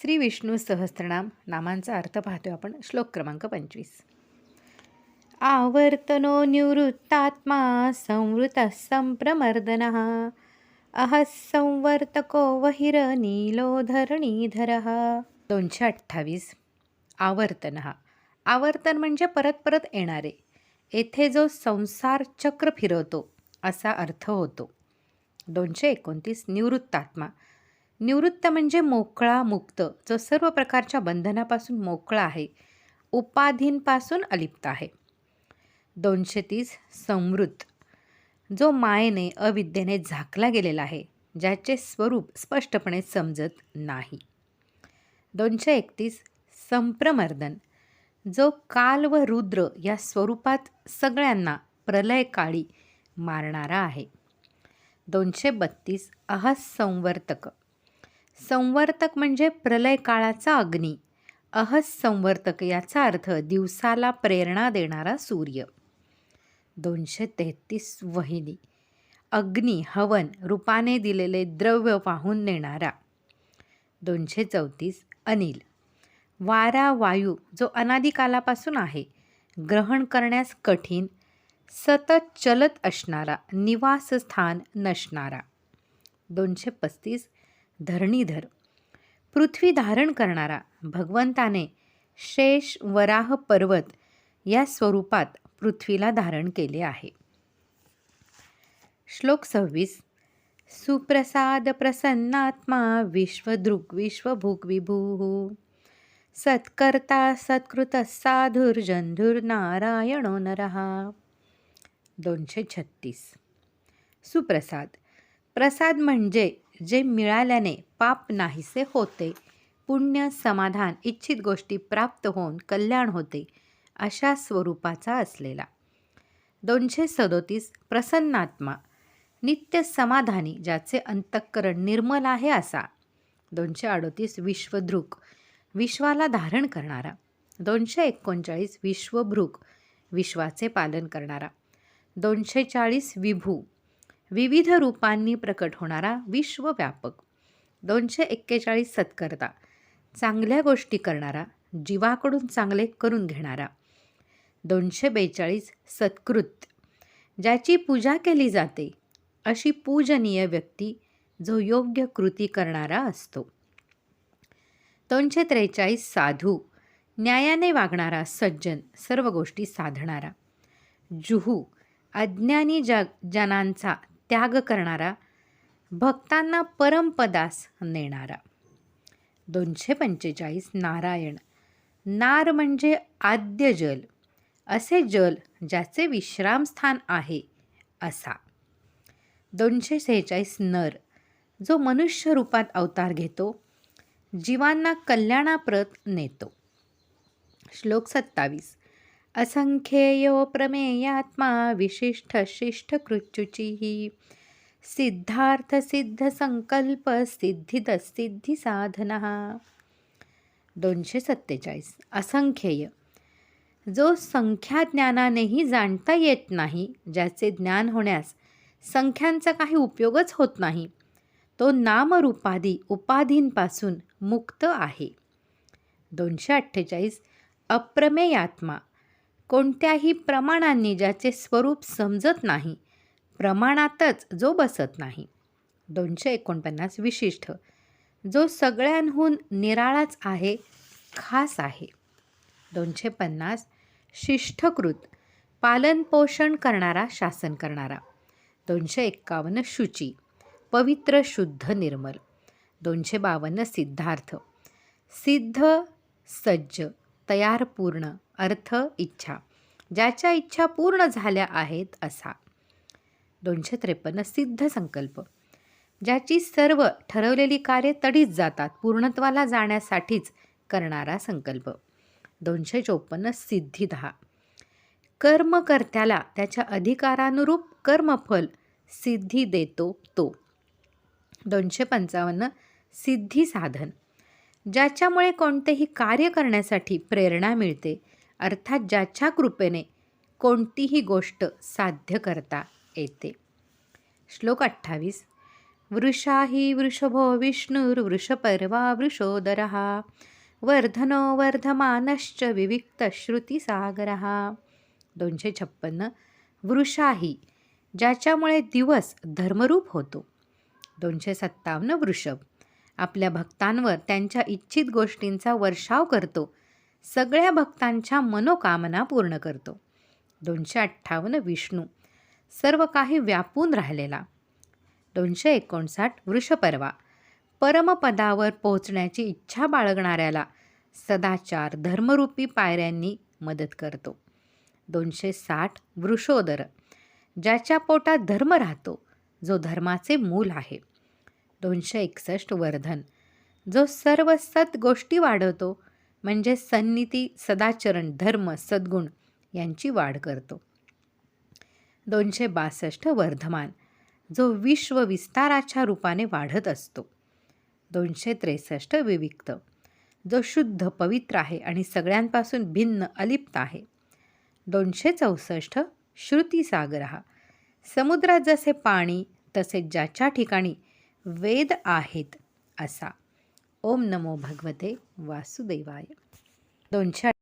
श्री विष्णू सहस्त्रनाम नामांचा अर्थ पाहतोय आपण श्लोक क्रमांक पंचवीस. आवर्तनो निवृत्तात्मा संवृत संप्रमर्दन। अह संवर्तको वहिर नीलो धरणीधर। दोनशे अठ्ठावीस. आवर्तन. आवर्तन म्हणजे परत परत येणारे. येथे जो संसार चक्र फिरवतो असा अर्थ होतो. दोनशे एकोणतीस. निवृत्तात्मा. निवृत्त म्हणजे मोकळा मुक्त जो सर्व प्रकारच्या बंधनापासून मोकळा आहे उपाधींपासून अलिप्त आहे. दोनशे तीस संवृत्त जो मायेने अविद्येने झाकला गेलेला आहे ज्याचे स्वरूप स्पष्टपणे समजत नाही. दोनशे एकतीस संप्रमर्दन जो काल व रुद्र या स्वरूपात सगळ्यांना प्रलयकाळी मारणारा आहे. दोनशे बत्तीस अहसंवर्तक संवर्तक म्हणजे प्रलय काळाचा अग्नी. अहस संवर्तक याचा अर्थ दिवसाला प्रेरणा देणारा सूर्य. दोनशे तेहतीस वहिनी. अग्नी हवन रूपाने दिलेले द्रव्य वाहून नेणारा. दोनशे चौतीस अनिल. वारा वायू जो अनादिकालापासून आहे ग्रहण करण्यास कठीण सतत चलत असणारा निवासस्थान नसणारा. दोनशे पस्तीस धरणीधर. पृथ्वी धारण करणारा भगवंताने शेष वराह पर्वत या स्वरूपात पृथ्वीला धारण केले आहे. श्लोक सव्वीस. सुप्रसाद प्रसन्नात्मा विश्वदृक् विश्वभूक विभू। सत्कर्ता सत्कृत साधुर्जंधुर्नारायणो नरहा दोनशे छत्तीस. सुप्रसाद. प्रसाद म्हणजे जे मिळाल्याने पाप नाहीसे होते. पुण्य समाधान इच्छित गोष्टी प्राप्त होऊन कल्याण होते अशा स्वरूपाचा असलेला. दोनशे सदोतीस प्रसन्नात्मा नित्य समाधानी ज्याचे अंतःकरण निर्मल आहे असा. दोनशे अडोतीस विश्वदृक विश्वाला धारण करणारा. दोनशे एकोणचाळीस विश्वभृक विश्वाचे पालन करणारा. दोनशे चाळीस विभू विविध रूपांनी प्रकट होणारा विश्वव्यापक दोनशे एक्केचाळीस सत्कर्ता चांगल्या गोष्टी करणारा जीवाकडून चांगले करून घेणारा दोनशे बेचाळीस सत्कृत ज्याची पूजा केली जाते अशी पूजनीय व्यक्ती जो योग्य कृती करणारा असतो. दोनशे त्रेचाळीस साधू न्यायाने वागणारा सज्जन सर्व गोष्टी साधणारा जुहू अज्ञानी जग जनांचा त्याग करणारा भक्तांना परमपदास नेणारा. दोनशे पंचेचाळीस नारायण. नार म्हणजे आद्य जल. असे जल ज्याचे विश्रामस्थान आहे असा. दोनशे सेहेचाळीस नर. जो मनुष्य रूपात अवतार घेतो जीवांना कल्याणाप्रत नेतो. श्लोक सत्तावीस. असंख्येयो प्रमेयात्मा विशिष्ट शिष्ट कृच्युची सिद्धार्थ सिद्ध संकल्प सिद्धिद सिद्धी साधना. दोनशे सत्तेचाळीस. असंख्येय. जो संख्या ज्ञानानेही जाणता येत नाही ज्याचे ज्ञान होण्यास संख्यांचा काही उपयोगच होत नाही तो नामरूपादी उपाधींपासून मुक्त आहे. दोनशे अठ्ठेचाळीस. अप्रमेयात्मा. कोणत्याही प्रमाणांनी ज्याचे स्वरूप समजत नाही प्रमाणातच जो बसत नाही. दोनशे एकोणपन्नास विशिष्ट. जो सगळ्यांहून निराळाच आहे खास आहे. दोनशे पन्नास शिष्ठकृत पालनपोषण करणारा शासन करणारा. दोनशे एक्कावन्न शुची. पवित्र शुद्ध निर्मल. दोनशे बावन्न सिद्धार्थ. सिद्ध सज्ज तयार पूर्ण अर्थ इच्छा ज्याच्या इच्छा पूर्ण झाल्या आहेत असा. दोनशे त्रेपन्न सिद्ध संकल्प. ज्याची सर्व ठरवलेली कार्ये तडीच जातात पूर्णत्वाला जाण्यासाठीच करणारा संकल्प. दोनशे चोपन्न सिद्धी दहा. कर्मकर्त्याला त्याच्या अधिकारानुरूप कर्मफल सिद्धी देतो तो. दोनशे पंचावन्न सिद्धी साधन. ज्याच्यामुळे कोणतेही कार्य करण्यासाठी प्रेरणा मिळते अर्थात ज्याच्या कृपेने कोणतीही गोष्ट साध्य करता येते. श्लोक अठ्ठावीस. वृषाही वृषभो विष्णुर्वृषपर्वा वृषोदरः वर्धनो वर्धमानश्च विविक्तश्रुतिसागरः. दोनशे छप्पन्न वृषाही ज्याच्यामुळे दिवस धर्मरूप होतो. दोनशे सत्तावन्न. वृषभ आपल्या भक्तांवर त्यांच्या इच्छित गोष्टींचा वर्षाव करतो. सगळ्या भक्तांच्या मनोकामना पूर्ण करतो. दोनशे अठ्ठावन्न विष्णू सर्व काही व्यापून राहिलेला. दोनशे एकोणसाठ वृषपर्वा परमपदावर पोहोचण्याची इच्छा बाळगणाऱ्याला सदाचार धर्मरूपी पायऱ्यांनी मदत करतो. दोनशे साठ वृषोदर ज्याच्या पोटात धर्म राहतो जो धर्माचे मूल आहे. दोनशे एकसष्ट वर्धन जो सर्व सत गोष्टी वाढवतो म्हणजे सन्निती सदाचरण धर्म सद्गुण यांची वाढ करतो. दोनशे बासष्ट वर्धमान जो विश्व विस्ताराच्या रूपाने वाढत असतो. दोनशे त्रेसष्ट विविक्त जो शुद्ध पवित्र आहे आणि सगळ्यांपासून भिन्न अलिप्त आहे. दोनशे चौसष्ट श्रुतीसागर हा समुद्रात जसे पाणी तसे ज्याच्या ठिकाणी वेद आहेत असा. ओम नमो भगवते वासुदेवाय. दोनशे